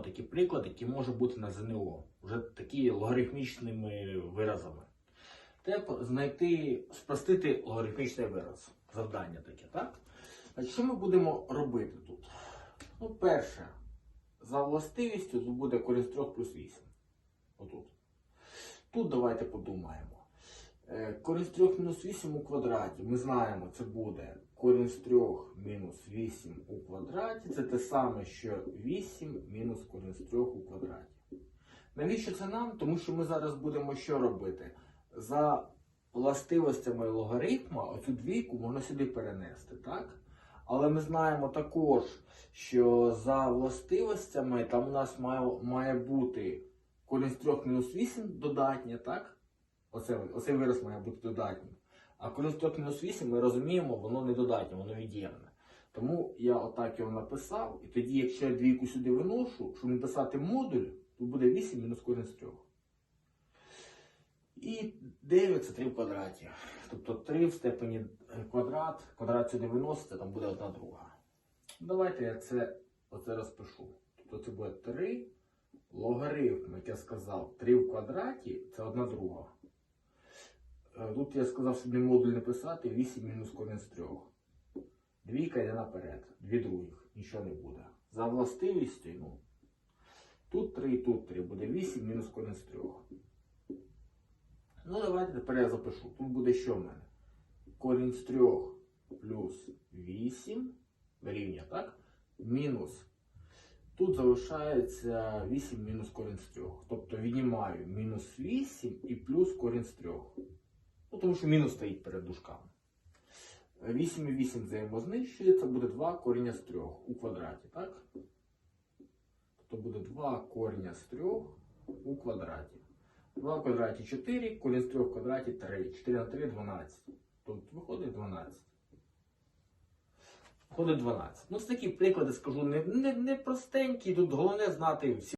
такі приклади, які можуть бути на ЗНО, вже такі логарифмічними виразами. Треба знайти, спростити логарифмічний вираз. Завдання таке, так? Значить, що ми будемо робити тут? Ну, перше, за властивістю тут буде корінь з 3 плюс 8. Отут. Тут давайте подумаємо. Е, Корінь з 3 мінус 8 у квадраті. Ми знаємо, це буде корінь з 3 мінус 8 у квадраті. Це те саме, що 8 мінус корінь з 3 у квадраті. Навіщо це нам? Тому що ми зараз будемо що робити? За властивостями логарифма оцю двійку можна сюди перенести, так? Але ми знаємо також, що за властивостями там у нас має, має бути корінь з 3 мінус 8 додатнє, так? Оце, оцей вираз має бути додатнім. А корінь з 3 мінус 8 ми розуміємо, воно не додатнє, воно від'ємне. Тому я отак його написав, і тоді, якщо я двійку сюди виношу, щоб написати модуль, то буде 8 мінус корінь з 3. І 9 це 3 в квадраті. Тобто 3 в степені е, квадрат, квадрат сюди виноситься, там буде одна друга. Давайте я це оце розпишу. Тобто це буде 3 логарифм, як я сказав, 3 в квадраті це одна друга. Тут я сказав, не модуль не писати, 8 мінус корінь з 3. Двійка йде наперед, дві других, нічого не буде. За властивістю, ну, тут 3 і тут 3, буде 8 мінус корінь з 3. Ну, давайте тепер я запишу. Тут буде що в мене? Корінь з 3 плюс 8 рівня, так? Мінус. Тут залишається 8 мінус корінь з 3. Тобто віднімаю мінус 8 і плюс корінь з 3. Тому що мінус стоїть перед дужками. 8 і 8 взаємознищується, буде 2 коріння з 3 у квадраті, так? Тобто буде 2 коріння з 3 у квадраті. 2 в квадраті 4, корінь з 3 в квадраті 3. 4 на 3 12. Тобто виходить 12. Виходить 12. Ну, це такі приклади скажу, не, не, не простенькі. Тут головне знати всі.